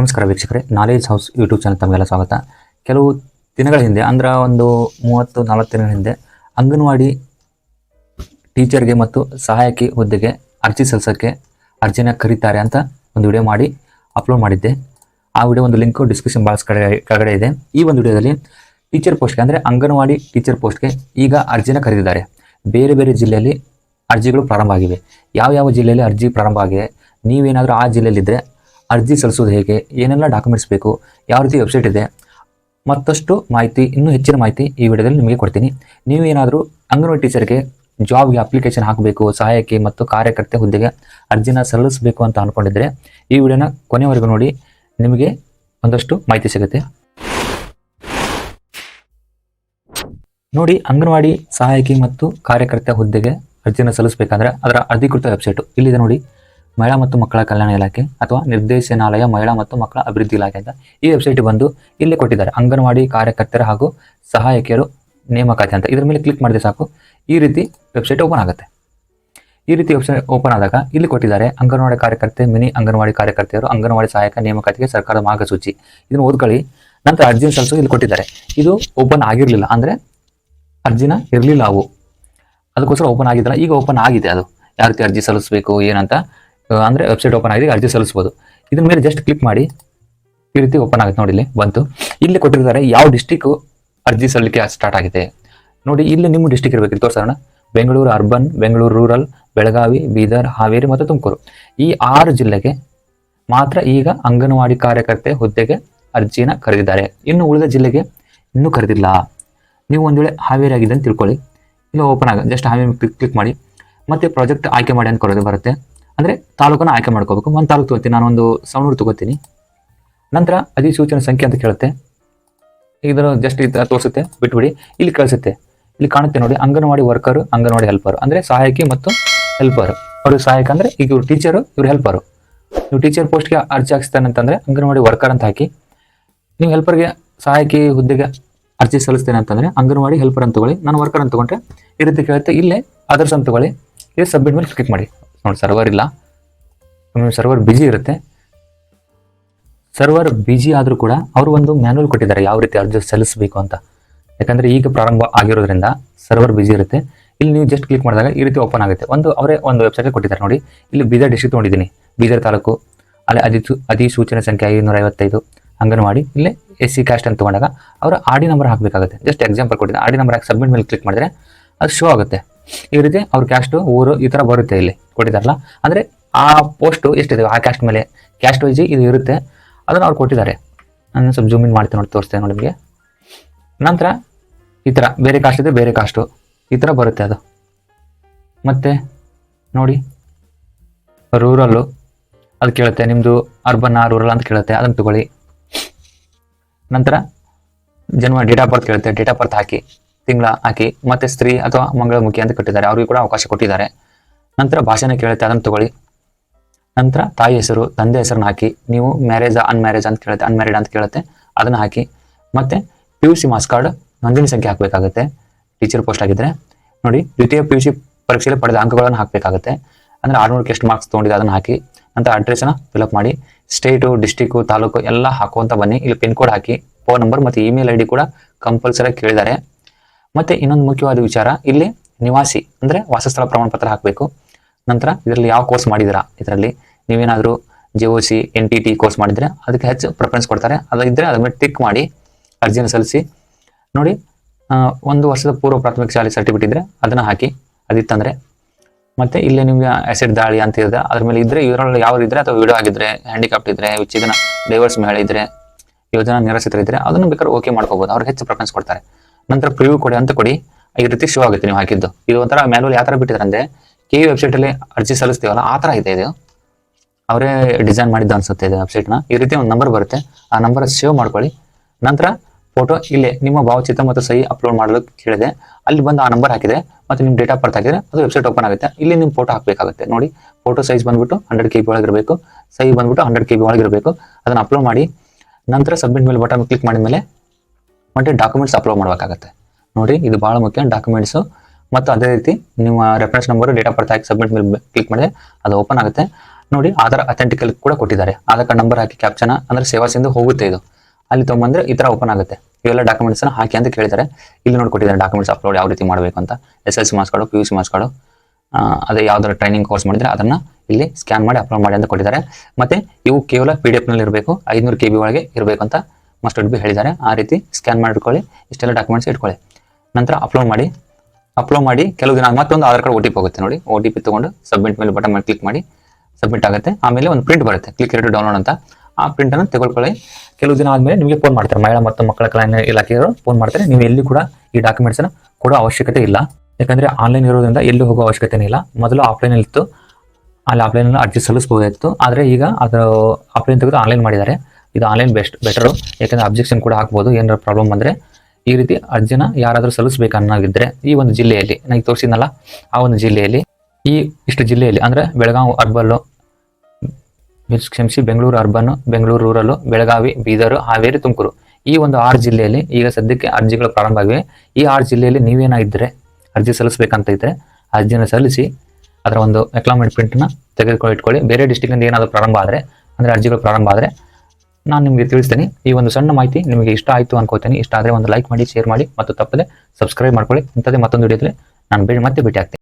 ನಮಸ್ಕಾರ ವೀಕ್ಷಕರೇ knowledge house YouTube channel ತಮಗೆಲ್ಲ ಸ್ವಾಗತ. ಕೆಲವು ದಿನಗಳ ಹಿಂದೆ, ಅಂದ್ರೆ ಒಂದು ಮೂವತ್ತು ನಲವತ್ತು ದಿನಗಳ ಹಿಂದೆ, ಅಂಗನವಾಡಿ ಟೀಚರ್ಗೆ ಮತ್ತು ಸಹಾಯಕಿ ಹುದ್ದೆಗೆ ಅರ್ಜಿ ಸಲ್ಲಿಸೋಕ್ಕೆ ಅರ್ಜಿನ ಕರೀತಾರೆ ಅಂತ ಒಂದು ವಿಡಿಯೋ ಮಾಡಿ ಅಪ್ಲೋಡ್ ಮಾಡಿದ್ದೆ. ಆ ವಿಡಿಯೋ ಒಂದು ಲಿಂಕು ಡಿಸ್ಕ್ರಿಪ್ಷನ್ ಬಾಕ್ಸ್ ಕಡೆ, ಕೆಳಗಡೆ ಇದೆ. ಈ ಒಂದು ವಿಡಿಯೋದಲ್ಲಿ ಟೀಚರ್ ಪೋಸ್ಟ್ಗೆ ಅಂದರೆ ಅಂಗನವಾಡಿ ಟೀಚರ್ ಪೋಸ್ಟ್ಗೆ ಈಗ ಅರ್ಜಿನ ಕರೆದಿದ್ದಾರೆ. ಬೇರೆ ಬೇರೆ ಜಿಲ್ಲೆಯಲ್ಲಿ ಅರ್ಜಿಗಳು ಪ್ರಾರಂಭ ಆಗಿವೆ. ಯಾವ ಯಾವ ಜಿಲ್ಲೆಯಲ್ಲಿ ಅರ್ಜಿ ಪ್ರಾರಂಭ ಆಗಿದೆ? ನೀವೇನಾದರೂ ಆ ಜಿಲ್ಲೆಯಲ್ಲಿದ್ದರೆ ಅರ್ಜಿ ಸಲ್ಲಿಸೋದು ಹೇಗೆ, ಏನೆಲ್ಲ ಡಾಕ್ಯುಮೆಂಟ್ಸ್ ಬೇಕು, ಯಾವ ರೀತಿ ವೆಬ್ಸೈಟ್ ಇದೆ, ಮತ್ತಷ್ಟು ಮಾಹಿತಿ, ಇನ್ನೂ ಹೆಚ್ಚಿನ ಮಾಹಿತಿ ಈ ವಿಡಿಯೋದಲ್ಲಿ ನಿಮಗೆ ಕೊಡ್ತೀನಿ. ನೀವು ಏನಾದರೂ ಅಂಗನವಾಡಿ ಟೀಚರ್ಗೆ ಜಾಬ್ಗೆ ಅಪ್ಲಿಕೇಶನ್ ಹಾಕಬೇಕು ಸಹಾಯಕಿ ಮತ್ತು ಕಾರ್ಯಕರ್ತೆ ಹುದ್ದೆಗೆ ಅರ್ಜಿನ ಸಲ್ಲಿಸಬೇಕು ಅಂತ ಅಂದ್ಕೊಂಡಿದ್ರೆ ಈ ವಿಡಿಯೋನ ಕೊನೆವರೆಗೂ ನೋಡಿ, ನಿಮಗೆ ಒಂದಷ್ಟು ಮಾಹಿತಿ ಸಿಗುತ್ತೆ. ನೋಡಿ, ಅಂಗನವಾಡಿ ಸಹಾಯಕಿ ಮತ್ತು ಕಾರ್ಯಕರ್ತೆ ಹುದ್ದೆಗೆ ಅರ್ಜಿನ ಸಲ್ಲಿಸಬೇಕಂದ್ರೆ ಅದರ ಅಧಿಕೃತ ವೆಬ್ಸೈಟು ಇಲ್ಲಿದೆ ನೋಡಿ. ಮಹಿಳಾ ಮತ್ತು ಮಕ್ಕಳ ಕಲ್ಯಾಣ ಇಲಾಖೆ ಅಥವಾ ನಿರ್ದೇಶನಾಲಯ ಮಹಿಳಾ ಮತ್ತು ಮಕ್ಕಳ ಅಭಿವೃದ್ಧಿ ಇಲಾಖೆ ಅಂತ ಈ ವೆಬ್ಸೈಟ್ ಬಂದು ಇಲ್ಲಿ ಕೊಟ್ಟಿದ್ದಾರೆ. ಅಂಗನವಾಡಿ ಕಾರ್ಯಕರ್ತರ ಹಾಗೂ ಸಹಾಯಕಿಯರು ನೇಮಕಾತಿ ಅಂತ. ಇದರ ಮೇಲೆ ಕ್ಲಿಕ್ ಮಾಡಿದ್ರೆ ಸಾಕು. ಈ ರೀತಿ ವೆಬ್ಸೈಟ್ ಓಪನ್ ಆಗುತ್ತೆ. ಈ ರೀತಿ ವೆಬ್ಸೈಟ್ ಓಪನ್ ಆದಾಗ ಇಲ್ಲಿ ಕೊಟ್ಟಿದ್ದಾರೆ ಅಂಗನವಾಡಿ ಕಾರ್ಯಕರ್ತೆ, ಮಿನಿ ಅಂಗನವಾಡಿ ಕಾರ್ಯಕರ್ತೆಯರು, ಅಂಗನವಾಡಿ ಸಹಾಯಕ ನೇಮಕಾತಿಗೆ ಸರ್ಕಾರದ ಮಾರ್ಗಸೂಚಿ. ಇದನ್ನು ಓದ್ಕೊಳ್ಳಿ. ನಂತರ ಅರ್ಜಿನ ಸಲ್ಸು ಇಲ್ಲಿ ಕೊಟ್ಟಿದ್ದಾರೆ. ಇದು ಓಪನ್ ಆಗಿರಲಿಲ್ಲ. ಅಂದರೆ ಅರ್ಜಿನ ಇರಲಿಲ್ಲ ಅವು. ಅದಕ್ಕೋಸ್ಕರ ಓಪನ್ ಆಗಿದ್ದಲ್ಲ. ಈಗ ಓಪನ್ ಆಗಿದೆ ಅದು. ಯಾವ ರೀತಿ ಅರ್ಜಿ ಸಲ್ಲಿಸಬೇಕು, ಏನಂತ ಅಂದ್ರೆ ವೆಬ್ಸೈಟ್ ಓಪನ್ ಆಗಿದೆ ಅರ್ಜಿ ಸಲ್ಲಿಸ್ಬೋದು. ಇದ್ರ ಮೇಲೆ ಜಸ್ಟ್ ಕ್ಲಿಕ್ ಮಾಡಿ. ಈ ರೀತಿ ಓಪನ್ ಆಗುತ್ತೆ ನೋಡಿ ಇಲ್ಲಿ, ಬಂತು. ಇಲ್ಲಿ ಕೊಟ್ಟಿರ್ತಾರೆ, ಯಾವ ಡಿಸ್ಟಿಕ್ ಅರ್ಜಿ ಸಲ್ಲಿಕೆ ಸ್ಟಾರ್ಟ್ ಆಗಿದೆ. ನೋಡಿ, ಇಲ್ಲಿ ನಿಮ್ಮ ಡಿಸ್ಟಿಕ್ ಇರಬೇಕು ತೋರ್ಸೋಣ ಬೆಂಗಳೂರು ಅರ್ಬನ್ ಬೆಂಗಳೂರು ರೂರಲ್ ಬೆಳಗಾವಿ, ಬೀದರ್, ಹಾವೇರಿ ಮತ್ತು ತುಮಕೂರು. ಈ ಆರು ಜಿಲ್ಲೆಗೆ ಮಾತ್ರ ಈಗ ಅಂಗನವಾಡಿ ಕಾರ್ಯಕರ್ತೆ ಹುದ್ದೆಗೆ ಅರ್ಜಿನ ಕರೆದಿದ್ದಾರೆ. ಇನ್ನು ಉಳಿದ ಜಿಲ್ಲೆಗೆ ಇನ್ನೂ ಕರೆದಿಲ್ಲ. ನೀವು ಒಂದು ವೇಳೆ ಹಾವೇರಿ ಆಗಿದೆ ಅಂತ ತಿಳ್ಕೊಳ್ಳಿ. ಇಲ್ಲ ಓಪನ್ ಆಗ ಜಸ್ಟ್ ಹಾವೇರಿ ಕ್ಲಿಕ್ ಕ್ಲಿಕ್ ಮಾಡಿ. ಮತ್ತೆ ಪ್ರಾಜೆಕ್ಟ್ ಆಯ್ಕೆ ಮಾಡಿ ಅಂತ ಕೊಡೋದು ಬರುತ್ತೆ. ಅಂದರೆ ತಾಲೂಕನ್ನ ಆಯ್ಕೆ ಮಾಡ್ಕೋಬೇಕು. ಒಂದು ತಾಲೂಕು ನಾನು ಒಂದು ಸವಣೂರು ತಗೋತೀನಿ. ನಂತರ ಅಧಿಸೂಚನೆ ಸಂಖ್ಯೆ ಅಂತ ಕೇಳುತ್ತೆ. ಇದರ ಜಸ್ಟ್ ಇದು ತೋರಿಸುತ್ತೆ, ಬಿಟ್ಬಿಡಿ. ಇಲ್ಲಿ ಕಳಿಸುತ್ತೆ. ಇಲ್ಲಿ ಕಾಣುತ್ತೆ ನೋಡಿ, ಅಂಗನವಾಡಿ ವರ್ಕರ್ ಅಂಗನವಾಡಿ ಹೆಲ್ಪರ್ ಅಂದರೆ ಸಹಾಯಕಿ ಮತ್ತು ಹೆಲ್ಪರ್ ಅವರು ಸಹಾಯಕ ಅಂದರೆ ಈಗ ಇವರು ಟೀಚರು ಇವರು ಹೆಲ್ಪರು ನೀವು ಟೀಚರ್ ಪೋಸ್ಟ್ಗೆ ಅರ್ಜಿ ಹಾಕಿಸ್ತಾನೆ ಅಂತಂದ್ರೆ ಅಂಗನವಾಡಿ ವರ್ಕರ್ ಅಂತ ಹಾಕಿ. ನೀವು ಹೆಲ್ಪರ್ಗೆ ಸಹಾಯಕಿ ಹುದ್ದೆಗೆ ಅರ್ಜಿ ಸಲ್ಲಿಸ್ತೇನೆ ಅಂತಂದರೆ ಅಂಗನವಾಡಿ ಹೆಲ್ಪರ್ ಅಂತ ತಗೊಳ್ಳಿ. ನಾನು ವರ್ಕರ್ ಅಂತ ತಗೊಂಡ್ರೆ ಈ ರೀತಿ ಕೇಳುತ್ತೆ. ಇಲ್ಲೇ ಅದರ್ಸ್ ಅಂತ ತಗೊಳ್ಳಿ. ಇಲ್ಲಿ ಸಬ್ಮಿಟ್ ಮೇಲೆ ಕ್ಲಿಕ್ ಮಾಡಿ. ನೋಡಿ ಸರ್ವರ್ ಇಲ್ಲ. ಸರ್ವರ್ ಬಿಜಿ ಇರುತ್ತೆ. ಸರ್ವರ್ ಬಿಜಿ ಆದರೂ ಕೂಡ ಅವರು ಒಂದು ಮ್ಯಾನ್ಯಲ್ ಕೊಟ್ಟಿದ್ದಾರೆ, ಯಾವ ರೀತಿ ಅರ್ಜಿ ಸಲ್ಲಿಸಬೇಕು ಅಂತ. ಯಾಕಂದರೆ ಈಗ ಪ್ರಾರಂಭ ಆಗಿರೋದ್ರಿಂದ ಸರ್ವರ್ ಬಿಜಿ ಇರುತ್ತೆ. ಇಲ್ಲಿ ನೀವು ಜಸ್ಟ್ ಕ್ಲಿಕ್ ಮಾಡಿದಾಗ ಈ ರೀತಿ ಓಪನ್ ಆಗುತ್ತೆ. ಒಂದು, ಅವರೇ ಒಂದು ವೆಬ್ಸೈಟ್ ಕೊಟ್ಟಿದ್ದಾರೆ ನೋಡಿ. ಇಲ್ಲಿ ಬೀದರ್ ಡಿಸ್ಟ್ರಿಕ್ಟ್ ನೋಡಿದ್ದೀನಿ ಬೀದರ್ ತಾಲೂಕು, ಅಲ್ಲಿ ಅಧಿ ಅಧಿಸೂಚನೆ ಸಂಖ್ಯೆ ಐನೂರ ಐವತ್ತೈದು ಅಂಗನವಾಡಿ ಇಲ್ಲಿ ಎಸ್ ಸಿ ಕ್ಯಾಸ್ಟ್ ಅಂತ ತೊಗೊಂಡಾಗ ಅವರ ಆರ್ ಡಿ ನಂಬರ್ ಹಾಕಬೇಕಾಗುತ್ತೆ. ಜಸ್ಟ್ ಎಕ್ಸಾಂಪಲ್ ಕೊಟ್ಟಿದ್ದೆ. ಆರ್ ಡಿ ನಂಬರ್ ಹಾಕಿ ಸಬ್ಮಿಟ್ ಮೇಲೆ ಕ್ಲಿಕ್ ಮಾಡಿದ್ರೆ ಅದು ಶೋ ಆಗುತ್ತೆ. ಈ ರೀತಿ ಅವ್ರ ಕ್ಯಾಸ್ಟು ಊರು ಈ ಥರ ಬರುತ್ತೆ ಇಲ್ಲಿ ಕೊಟ್ಟಿದಾರಲ್ಲ ಅಂದರೆ ಆ ಪೋಸ್ಟು ಎಷ್ಟಿದೆ? ಆ ಕ್ಯಾಸ್ಟ್ ಮೇಲೆ ಕ್ಯಾಸ್ಟ್ ವೈಜಿ ಇದು ಇರುತ್ತೆ. ಅದನ್ನು ಅವ್ರು ಕೊಟ್ಟಿದ್ದಾರೆ. ನಾನು ಸ್ವಲ್ಪ ಜೂಮ್ ಇನ್ ಮಾಡ್ತೀನಿ ನೋಡಿ, ತೋರಿಸ್ತೇನೆ ನೋಡಿ ನಿಮಗೆ. ನಂತರ ಈ ಥರ ಬೇರೆ ಕಾಸ್ಟ್ ಇದೆ, ಬೇರೆ ಕಾಸ್ಟು ಈ ಥರ ಬರುತ್ತೆ ಅದು. ಮತ್ತೆ ನೋಡಿ ರೂರಲ್ಲು ಅದು ಕೇಳುತ್ತೆ ನಿಮ್ಮದು ಅರ್ಬನ್ ರೂರಲ್ ಅಂತ ಕೇಳುತ್ತೆ, ಅದನ್ನು ತಗೊಳ್ಳಿ. ನಂತರ ಜನ್ಮ ಡೇಟ್ ಆಫ್ ಬರ್ತ್ ಕೇಳುತ್ತೆ ಡೇಟ್ ಆಫ್ ಬರ್ತ್ ಹಾಕಿ. ತಿಂಗಳ ಹಾಕಿ ಮತ್ತೆ ಸ್ತ್ರೀ ಅಥವಾ ಮಂಗಳಮುಖಿ ಅಂತ ಕೊಟ್ಟಿದ್ದಾರೆ. ಅವ್ರಿಗೆ ಕೂಡ ಅವಕಾಶ ಕೊಟ್ಟಿದ್ದಾರೆ. ನಂತರ ಭಾಷೆನ ಕೇಳುತ್ತೆ, ಅದನ್ನು ತಗೊಳ್ಳಿ. ನಂತರ ತಾಯಿ ಹೆಸರು, ತಂದೆ ಹೆಸರನ್ನ ಹಾಕಿ, ನೀವು ಮ್ಯಾರೇಜ್ ಅನ್ಮ್ಯಾರೇಜ್ ಅಂತ ಕೇಳುತ್ತೆ ಅನ್ಮ್ಯಾರಿಡ್ ಅಂತ ಕೇಳುತ್ತೆ, ಅದನ್ನು ಹಾಕಿ. ಮತ್ತೆ P U C marks card ನೋಂದಣಿ ಸಂಖ್ಯೆ ಹಾಕಬೇಕಾಗುತ್ತೆ. ಟೀಚರ್ ಪೋಸ್ಟ್ ಆಗಿದ್ರೆ. ನೋಡಿ, ದ್ವಿತೀಯ ಪಿ ಯು ಸಿ ಪರೀಕ್ಷೆಯಲ್ಲಿ ಪಡೆದ ಅಂಕಗಳನ್ನು ಹಾಕಬೇಕಾಗುತ್ತೆ. ಅಂದರೆ ಆರುನೂರಕ್ಕೆ ಎಷ್ಟು ಮಾರ್ಕ್ಸ್ ತೊಗೊಂಡಿದೆ ಅದನ್ನು ಹಾಕಿ, ನಂತರ ಅಡ್ರೆಸ್ನ ಫಿಲಪ್ ಮಾಡಿ ಸ್ಟೇಟು ಡಿಸ್ಟಿಕ್ಕು ತಾಲೂಕು ಎಲ್ಲ ಹಾಕುವಂತ ಬನ್ನಿ. ಇಲ್ಲಿ ಪಿನ್ ಕೋಡ್ ಹಾಕಿ ಫೋನ್ ನಂಬರ್ ಮತ್ತು ಇಮೇಲ್ ಐ ಡಿ ಕೂಡ ಕಂಪಲ್ಸರಿ ಕೇಳಿದ್ದಾರೆ. ಮತ್ತೆ ಇನ್ನೊಂದು ಮುಖ್ಯವಾದ ವಿಚಾರ, ಇಲ್ಲಿ ನಿವಾಸಿ ಅಂದ್ರೆ ವಾಸಸ್ಥಳ ಪ್ರಮಾಣ ಪತ್ರ ಹಾಕಬೇಕು. ನಂತರ ಇದರಲ್ಲಿ ಯಾವ ಕೋರ್ಸ್ ಮಾಡಿದಿರಾ ಇದರಲ್ಲಿ? ನೀವೇನಾದರೂ J O C N T T course ಮಾಡಿದ್ರೆ ಅದಕ್ಕೆ ಹೆಚ್ಚು ಪ್ರಿಫರೆನ್ಸ್ ಕೊಡ್ತಾರೆ. ಅದಿದ್ದರೆ ಅದ್ರ ಮೇಲೆ ಟಿಕ್ ಮಾಡಿ ಅರ್ಜಿನ ಸಲ್ಲಿಸಿ. ನೋಡಿ ಒಂದು ವರ್ಷದ ಪೂರ್ವ ಪ್ರಾಥಮಿಕ ಶಾಲೆ ಸರ್ಟಿಫಿಕೇಟ್ ಇದ್ರೆ ಅದನ್ನ ಹಾಕಿ. ಅದಿತ್ತಂದ್ರೆ ಮತ್ತೆ ಇಲ್ಲಿ ನಿಮ್ಗೆ ಆಸಿಡ್ ದಾಳಿ ಅಂತ ಇದೆ ಅದ್ರ ಮೇಲೆ ಇದ್ರೆ ಇವರಲ್ಲಿ ಯಾವ್ದು ಇದ್ರೆ ಅಥವಾ ವಿಡಿಯೋ ಆಗಿದ್ರೆ ಹ್ಯಾಂಡಿಕ್ಯಾಪ್ಟ್ ಇದ್ರೆ, ವಿಚ್ಛೇದನ ಡೈವರ್ಸ್ ಮಹಿಳೆ ಇದ್ರೆ, ಯೋಜನಾ ನಿರಾಶ್ರಿತರಿದ್ರೆ ಅದನ್ನು ಬೇಕಾದ್ರೆ ಓಕೆ ಮಾಡ್ಕೋಬಹುದು ಅವ್ರಿಗೆ ಹೆಚ್ಚು ಪ್ರಿಫರೆನ್ಸ್ ಕೊಡ್ತಾರೆ. ನಂತರ ಪ್ರಿವ್ಯೂ ಕೊಡಿ ಅಂತ ಕೊಡಿ. ಈ ರೀತಿ ಶೋ ಆಗುತ್ತೆ ನೀವು ಹಾಕಿದ್ದು. ಇದು ಒಂಥರ ಮ್ಯಾನುವಲ್ ಯಾವ ಥರ ಬಿಟ್ಟಿದ್ದಾರೆ ಅಂದರೆ ಕೆ ವೆಬ್ಸೈಟ್ ಅಲ್ಲಿ ಅರ್ಜಿ ಸಲ್ಲಿಸ್ತೀವಲ್ಲ, ಆ ಥರ ಇದೆ ಇದು. ಅವರೇ ಡಿಸೈನ್ ಮಾಡಿದ್ದು ಅನಿಸುತ್ತೆ ಇದು ವೆಬ್ಸೈಟ್ನ ಈ ರೀತಿ ಒಂದು ನಂಬರ್ ಬರುತ್ತೆ. ಆ ನಂಬರ್ ಸೇವ್ ಮಾಡ್ಕೊಳ್ಳಿ. ನಂತರ ಫೋಟೋ ಇಲ್ಲೇ, ನಿಮ್ಮ ಭಾವಚಿತ್ರ ಮತ್ತು ಸಹಿ ಅಪ್ಲೋಡ್ ಮಾಡಲು ಕೇಳಿದೆ. ಅಲ್ಲಿ ಬಂದು ಆ ನಂಬರ್ ಹಾಕಿದೆ ಮತ್ತೆ ನಿಮ್ಮ ಡೇಟ್ ಆಫ್ ಬರ್ತ್ ಹಾಕಿದ್ರೆ ಅದು ವೆಬ್ಸೈಟ್ ಓಪನ್ ಆಗುತ್ತೆ. ಇಲ್ಲಿ ನಿಮ್ಮ ಫೋಟೋ ಹಾಕಬೇಕಾಗುತ್ತೆ. ನೋಡಿ ಫೋಟೋ ಸೈಜ್ ಬಂದ್ಬಿಟ್ಟು ಹಂಡ್ರೆಡ್ ಕೆ ಬಿ ಒಳಗಿರಬೇಕು. ಸಹಿ ಬಂದ್ಬಿಟ್ಟು ಹಂಡ್ರೆಡ್ ಕೆ ಬಿ ಒಳಗಿರಬೇಕು. ಅದನ್ನು ಅಪ್ಲೋಡ್ ಮಾಡಿ, ನಂತರ ಸಬ್ಮಿಟ್ ಮೇಲೆ ಬಟನ್ ಕ್ಲಿಕ್ ಮಾಡಿದ ಮೇಲೆ ಮತ್ತೆ ಡಾಕ್ಯುಮೆಂಟ್ಸ್ ಅಪ್ಲೋಡ್ ಮಾಡಬೇಕಾಗತ್ತೆ. ನೋಡಿ, ಇದು ಭಾಳ ಮುಖ್ಯ ಡಾಕ್ಯುಮೆಂಟ್ಸು ಮತ್ತು ಅದೇ ರೀತಿ ನಿಮ್ಮ reference number date of birth hockey submit ಮೇಲೆ ಕ್ಲಿಕ್ ಮಾಡಿದ್ರೆ ಅದು ಓಪನ್ ಆಗುತ್ತೆ. ನೋಡಿ, ಆಧಾರ್ ಅಥೆಂಟಿಕಲ್ ಕೂಡ ಕೊಟ್ಟಿದ್ದಾರೆ. ಆಧಾರ್ ಕಾರ್ಡ್ ನಂಬರ್ ಹಾಕಿ ಕ್ಯಾಪ್ಚನ ಅಂದ್ರೆ ಸೇವಾ ಸಿಂಧು ಹೋಗುತ್ತೆ ಇದು. ಅಲ್ಲಿ ತೊಗೊಂಬಂದ್ರೆ ಈ ಥರ ಓಪನ್ ಆಗುತ್ತೆ. ಇವೆಲ್ಲ ಡಾಕ್ಯುಮೆಂಟ್ಸ್ ಹಾಕಿ ಅಂತ ಕೇಳಿದ್ದಾರೆ. ಇಲ್ಲಿ ನೋಡಿ ಕೊಟ್ಟಿದ್ದಾರೆ ಡಾಕ್ಯುಮೆಂಟ್ಸ್ ಅಪ್ಲೋಡ್ ಯಾವ ರೀತಿ ಮಾಡಬೇಕು ಅಂತ. S L C marks P U C marks card ಅದೇ ಯಾವ್ದಾದ್ರು ಟ್ರೈನಿಂಗ್ ಕೋರ್ಸ್ ಮಾಡಿದ್ರೆ ಅದನ್ನ ಇಲ್ಲಿ ಸ್ಕ್ಯಾನ್ ಮಾಡಿ ಅಪ್ಲೋಡ್ ಮಾಡಿ ಅಂತ ಕೊಟ್ಟಿದ್ದಾರೆ. ಮತ್ತೆ ಇವು ಕೇವಲ ಪಿ ಡಿ ಎಫ್ನಲ್ಲಿ ಇರಬೇಕು ಐನೂರು ಕೆ ಬಿ ಒಳಗೆ ಇರಬೇಕು ಅಂತ ಮಸ್ಟ್ ಬಿ ಹೇಳಿದ್ದಾರೆ, ಆ ರೀತಿ ಸ್ಕ್ಯಾನ್ ಮಾಡಿ ಇಟ್ಕೊಳ್ಳಿ ಇಷ್ಟೆಲ್ಲ ಡಾಕ್ಯುಮೆಂಟ್ಸ್ ಇಟ್ಕೊಳ್ಳಿ. ನಂತರ ಅಪ್ಲೋಡ್ ಮಾಡಿ ಅಪ್ಲೋಡ್ ಮಾಡಿ ಕೆಲವು ದಿನ ಮತ್ತೊಂದು Aadhaar card O T P ಹೋಗುತ್ತೆ ನೋಡಿ. ಓ ಟಿ ಪಿ ತೊಗೊಂಡು ಸಬ್ಮಿಟ್ ಮೇಲೆ ಬಟನ್ ಮೇಲೆ ಕ್ಲಿಕ್ ಮಾಡಿ ಸಬ್ಮಿಟ್ ಆಗುತ್ತೆ. ಆಮೇಲೆ ಒಂದು ಪ್ರಿಂಟ್ ಬರುತ್ತೆ. ಕ್ಲಿಕ್ ರೇಟ್ ಡೌನ್ಲೋಡ್ ಅಂತ. ಆ ಪ್ರಿಂಟನ್ನು ತೆಗೆದುಕೊಳ್ಳಿ. ಕೆಲವು ದಿನ ಆದಮೇಲೆ ನಿಮಗೆ ಫೋನ್ ಮಾಡ್ತಾರೆ. ಮಹಿಳಾ ಮತ್ತು ಮಕ್ಕಳ ಕಲ್ಯಾಣ ಇಲಾಖೆಯವರು ಫೋನ್ ಮಾಡ್ತಾರೆ. ನೀವು ಎಲ್ಲಿ ಕೂಡ ಈ ಡಾಕ್ಯುಮೆಂಟ್ಸನ್ನು ಕೊಡೋ ಅವಶ್ಯಕತೆ ಇಲ್ಲ. ಯಾಕಂದರೆ ಆನ್ಲೈನ್ ಇರೋದ್ರಿಂದ ಎಲ್ಲೂ ಹೋಗೋ ಅವಶ್ಯಕತೆ ಇಲ್ಲ. ಮೊದಲು ಆಫ್ಲೈನ್ ಇತ್ತು. ಅಲ್ಲಿ ಆಫ್ಲೈನಲ್ಲಿ ಅರ್ಜಿ ಸಲ್ಲಿಸ್ಬೋದಿತ್ತು. ಆದರೆ ಈಗ ಅದು ಆಫ್ಲೈನ್ ತೆಗೆದು ಆನ್ಲೈನ್ ಮಾಡಿದ್ದಾರೆ. ಇದು ಆನ್ಲೈನ್ ಬೆಸ್ಟ್ ಬೆಟರು ಯಾಕಂದರೆ ಅಬ್ಜೆಕ್ಷನ್ ಕೂಡ ಹಾಕ್ಬೋದು. ಏನಾರ ಪ್ರಾಬ್ಲಮ್ ಬಂದರೆ ಈ ರೀತಿ ಅರ್ಜಿನ ಯಾರಾದರೂ ಸಲ್ಲಿಸಬೇಕನ್ನಾಗಿದ್ರೆ ಈ ಒಂದು ಜಿಲ್ಲೆಯಲ್ಲಿ ನನಗೆ ತೋರಿಸಿದ್ನಲ್ಲ, ಆ ಒಂದು ಜಿಲ್ಲೆಯಲ್ಲಿ, ಈ ಇಷ್ಟು ಜಿಲ್ಲೆಯಲ್ಲಿ, ಅಂದರೆ ಬೆಳಗಾವಿ, ಅರ್ಬಲ್ಲು ಕ್ಷಮಿಸಿ, ಬೆಂಗಳೂರು ಅರ್ಬನ್ ಬೆಂಗಳೂರು ರೂರಲ್ಲು, ಬೆಳಗಾವಿ, ಬೀದರ್, ಹಾವೇರಿ, ತುಮಕೂರು. ಈ ಒಂದು ಆರು ಜಿಲ್ಲೆಯಲ್ಲಿ ಈಗ ಸದ್ಯಕ್ಕೆ ಅರ್ಜಿಗಳು ಪ್ರಾರಂಭ ಆಗಿವೆ. ಈ ಆರು ಜಿಲ್ಲೆಯಲ್ಲಿ ನೀವೇನಾಗಿದ್ದರೆ ಅರ್ಜಿ ಸಲ್ಲಿಸಬೇಕಂತ ಇದ್ದರೆ ಅರ್ಜಿನ ಸಲ್ಲಿಸಿ ಅದರ ಒಂದು ಎಕ್ಲಾಮೆಂಟ್ ಪ್ರಿಂಟನ್ನು ತೆಗೆದುಕೊಂಡು ಇಟ್ಕೊಳ್ಳಿ. ಬೇರೆ ಡಿಸ್ಟಿಕ್ನಿಂದ ಏನಾದರೂ ಪ್ರಾರಂಭ ಆದರೆ, ಅಂದರೆ ಅರ್ಜಿಗಳು ಪ್ರಾರಂಭ ಆದರೆ ನಾನು ನಿಮಗೆ ತಿಳಿಸ್ತೇನೆ. ಈ ಒಂದು ಸಣ್ಣ ಮಾಹಿತಿ ನಿಮಗೆ ಇಷ್ಟ ಆಯಿತು ಅನ್ಕೋತೀನಿ. ಇಷ್ಟ ಆದರೆ ಒಂದು ಲೈಕ್ ಮಾಡಿ ಶೇರ್ ಮಾಡಿ, ಮತ್ತು ತಪ್ಪದೆ ಸಬ್ಸ್ಕ್ರೈಬ್ ಮಾಡ್ಕೊಳ್ಳಿ. ಇಂಥದ್ದೇ ಮತ್ತೊಂದು ವಿಡಿಯೋದಲ್ಲಿ ನಾನು ಮತ್ತೆ ಭೇಟಿ ಆಗ್ತೀನಿ